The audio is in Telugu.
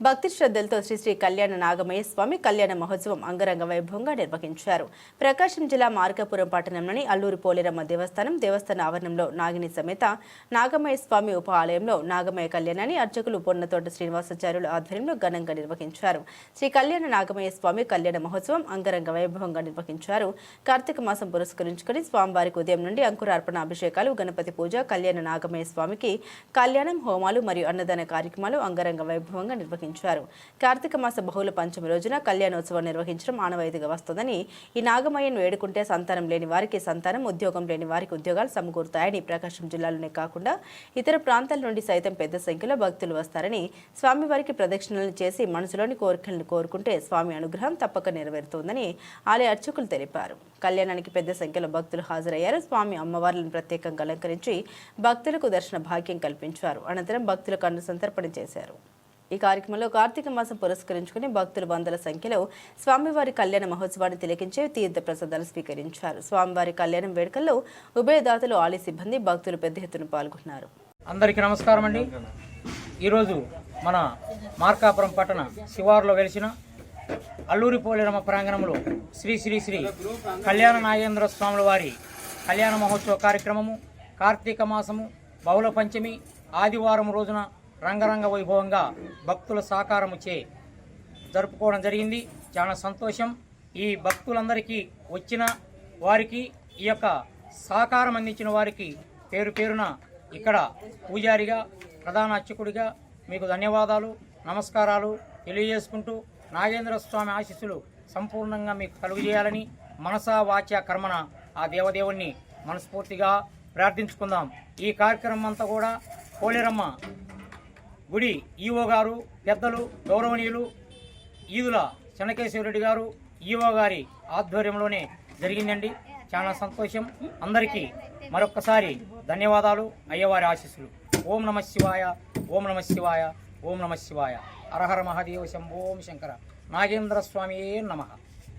భక్తి శ్రద్ధలతో శ్రీ శ్రీ కళ్యాణ నాగమయ్య స్వామి కళ్యాణ మహోత్సవం అంగరంగ వైభవంగా నిర్వహించారు. ప్రకాశం జిల్లా మార్కాపురం పట్టణంలోని అల్లూరు పోలేరమ్మ దేవస్థానం దేవస్థాన ఆవరణంలో నాగిని సమేత నాగమయ్య స్వామి ఉప ఆలయంలో నాగమయ్య కళ్యాణాన్ని అర్చకులు పొన్నతోట శ్రీనివాసాచార్యుల ఆధ్వర్యంలో ఘనంగా నిర్వహించారు. శ్రీ కళ్యాణ నాగమయ్య స్వామి కళ్యాణ మహోత్సవం అంగరంగ వైభవంగా నిర్వహించారు. కార్తీక మాసం పురస్కరించుకుని స్వామివారికి ఉదయం నుండి అంకురార్పణ అభిషేకాలు గణపతి పూజ కళ్యాణ నాగమయ్య స్వామికి కళ్యాణం హోమాలు మరియు అన్నదాన కార్యక్రమాలు అంగరంగ వైభవంగా నిర్వహించారు. కార్తీక మాస బహుళ పంచమి రోజున కళ్యాణోత్సవం నిర్వహించడం ఆనవాయితీగా వస్తుందని ఈ నాగమయ్యను వేడుకుంటే సంతానం లేని వారికి సంతానం ఉద్యోగం లేని వారికి ఉద్యోగాలు సమకూరుతాయని ప్రకాశం జిల్లాలోనే కాకుండా ఇతర ప్రాంతాల నుండి సైతం పెద్ద సంఖ్యలో భక్తులు వస్తారని స్వామివారికి ప్రదక్షిణలు చేసి మనసులోని కోరికలను కోరుకుంటే స్వామి అనుగ్రహం తప్పక నెరవేరుతోందని ఆలయ అర్చకులు తెలిపారు. కళ్యాణానికి పెద్ద సంఖ్యలో భక్తులు హాజరయ్యారు. స్వామి అమ్మవార్లను ప్రత్యేకంగా అలంకరించి భక్తులకు దర్శన భాగ్యం కల్పించారు. అనంతరం భక్తులకు అన్న సంతర్పణ చేశారు. ఈ కార్యక్రమంలో కార్తీక మాసం పురస్కరించుకుని భక్తులు వందల సంఖ్యలో స్వామివారి కళ్యాణ మహోత్సవాన్ని తిలకించే తీర్థ ప్రసాదాలు స్వీకరించారు. స్వామివారి కళ్యాణం వేడుకల్లో ఉభయదాతలు ఆలయ సిబ్బంది భక్తులు పెద్ద ఎత్తున పాల్గొన్నారు. అందరికీ నమస్కారం అండి. ఈరోజు మన మార్కాపురం పట్టణ శివారులో వెలిసిన అల్లూరి పోలేరమ్మ ప్రాంగణంలో శ్రీ శ్రీ శ్రీ కళ్యాణ నాగేంద్ర స్వాముల వారి కళ్యాణ మహోత్సవ కార్యక్రమము కార్తీక మాసము బహుళ పంచమి ఆదివారం రోజున రంగరంగ వైభవంగా భక్తుల సహకారముచే జరుపుకోవడం జరిగింది. చాలా సంతోషం. ఈ భక్తులందరికీ వచ్చిన వారికి ఈ యొక్క సహకారం అందించిన వారికి పేరు పేరున ఇక్కడ పూజారిగా ప్రధాన అర్చకుడిగా మీకు ధన్యవాదాలు నమస్కారాలు తెలియజేసుకుంటూ నాగేంద్ర స్వామి ఆశీస్సులు సంపూర్ణంగా మీకు కలుగజేయాలని మనసా వాచ కర్మన ఆ దేవదేవుణ్ణి మనస్ఫూర్తిగా ప్రార్థించుకుందాం. ఈ కార్యక్రమం అంతా కూడా కోలేరమ్మ గుడి ఈవో గారు పెద్దలు గౌరవనీయులు ఈదుల చెన్నకేశ్వరరెడ్డి గారు ఈవో గారి ఆధ్వర్యంలోనే జరిగిందండి. చాలా సంతోషం. అందరికీ మరొక్కసారి ధన్యవాదాలు అయ్యవారి ఆశీస్సులు. ఓం నమ శివాయ ఓం నమ శివాయ ఓం నమ శివాయ. అరహర మహాదేవ శంభోం శంకర. నాగేంద్ర స్వామి నమః.